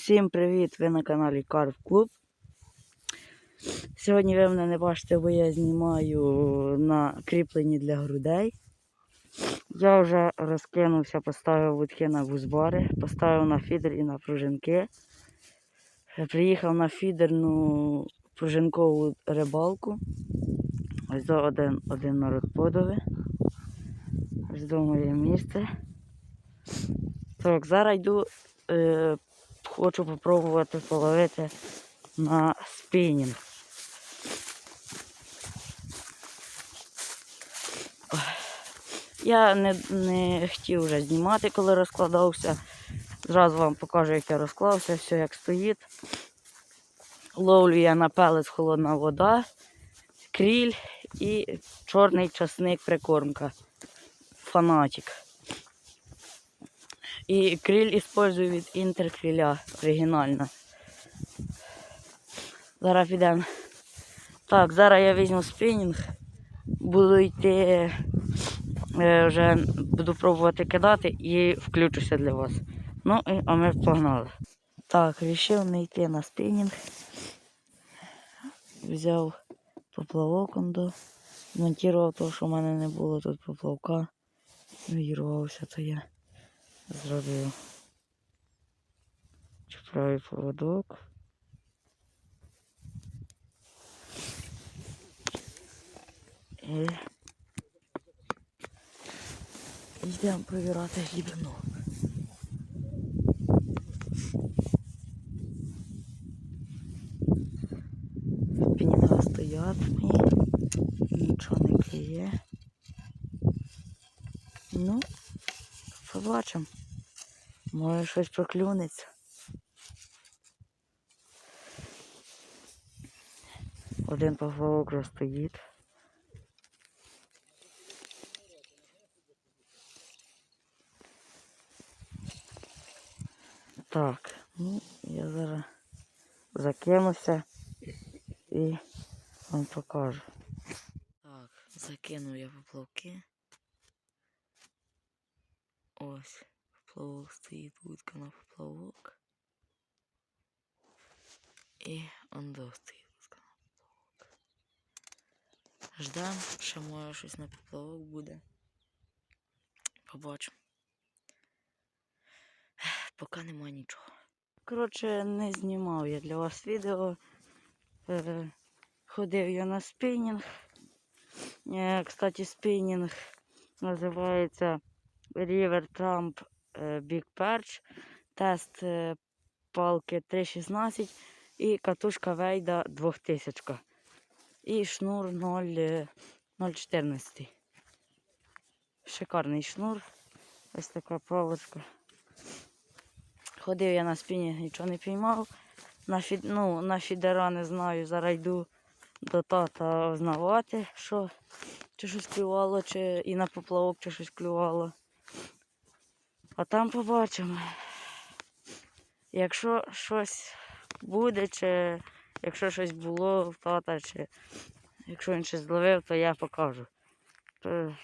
Всім привіт! Ви на каналі Карп Клуб. Сьогодні ви мене не бачите, бо я знімаю на кріпленні для грудей. Я вже розкинувся, поставив вудки на вузбари, поставив на фідер і на пружинки. Приїхав на фідерну пружинкову рибалку. Ось до один, один народ подови. Ось до моє місце. Так, зараз йду, е, хочу попробувати половити на спінінг. Я не, не хотів вже знімати, коли розкладався. Зразу вам покажу, як я розклався, все як стоїть. Ловлю я на пелець холодна вода, кріль і чорний часник прикормка. Фанатик. І криль использую від інтеркриля оригінальна. Зараз підемо. Так, зараз я візьму спінінг, буду йти, е, вже буду пробувати кидати і включуся для вас. Ну, а ми погнали. Так, вирішив не йти на спінінг. Взяв поплавок змонтував того, що в мене не було тут поплавка. Вірвався, то я зробив. Чіпляю поводок. І йдемо провірати глибину. Пінінга стоять мої, нічого не клює. Ну, побачимо. Може щось проклюнеться. Один поплавок вже стоїть. Так, ну я зараз закинуся і вам покажу. Так, закинув я поплавки. Ось, поплавок стоїть, вудка на поплавок. І ондо стоїть на поплавок. Ждем, ще може щось на поплавок буде. Побачимо. Поки нема нічого. Коротше, не знімав я для вас відео. Е, ходив я на спінінг. Е, кстати, спінінг називається River Trump е, Big Perch. Тест е, палки 3.16 і катушка Вейда 2000. І шнур 0, е, 0.14. Шикарний шнур. Ось така палочка. Ходив я на спінінг, нічого не піймав. На, фід, ну, на фідера не знаю, зараз йду до тата знавати, що чи щось клювало, чи і на поплавок чи щось клювало. А там побачимо. Якщо щось буде, чи якщо щось було в тата, чи якщо він щось зловив, то я покажу. То...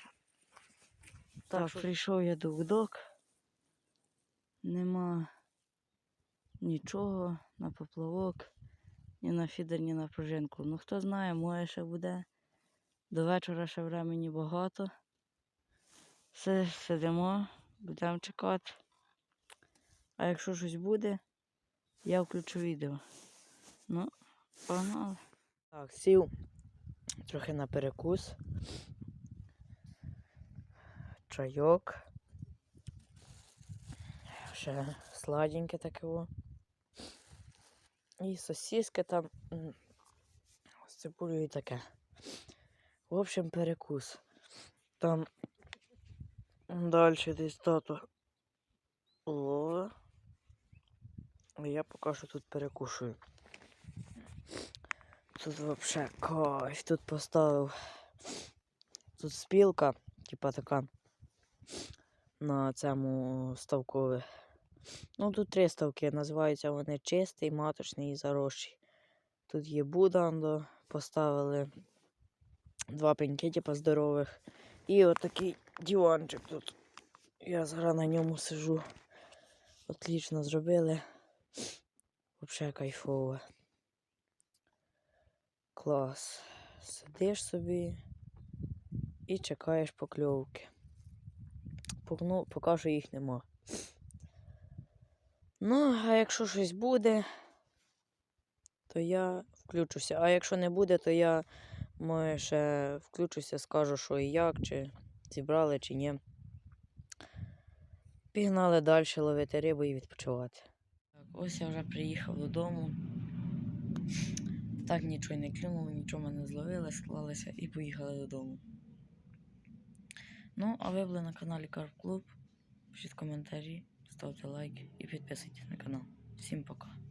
Так, прийшов я до вдок. Нема нічого на поплавок, ні на фідер, ні на пружинку. Ну хто знає, може ще буде. До вечора ще времени багато. Все, сидимо, будемо чекати. А якщо щось буде, я включу відео. Ну, погнали. Так, сів трохи на перекус. Чайок. Ще сладеньке таке. І сосиски там з цибулею і таке. В общем, перекус. Там далі десь тато. О. А я поки що тут перекушую. Тут вообще кайф. Тут поставив. Тут спілка, типа така. На цьому ставкове. Ну, тут три ставки. Називаються вони чистий, маточний і заросший. Тут є будандо, поставили два пеньки, типа здорових. І отакий диванчик тут. Я зараз на ньому сижу. Отлично зробили. Взагалі кайфово. Клас. Сидиш собі і чекаєш покльовки. Пок- Ну, поки що їх нема. Ну, а якщо щось буде, то я включуся. А якщо не буде, то я може ще включуся, скажу, що і як, чи зібрали, чи ні. Пігнали далі ловити рибу і відпочивати. Так, ось я вже приїхав додому. Так нічого не клюнуло, нічого не зловили, склалися і поїхали додому. Ну, а ви були на каналі Карп Клуб. Пишіть коментарі, ставте лайк і підписуйтесь на канал. Всім пока.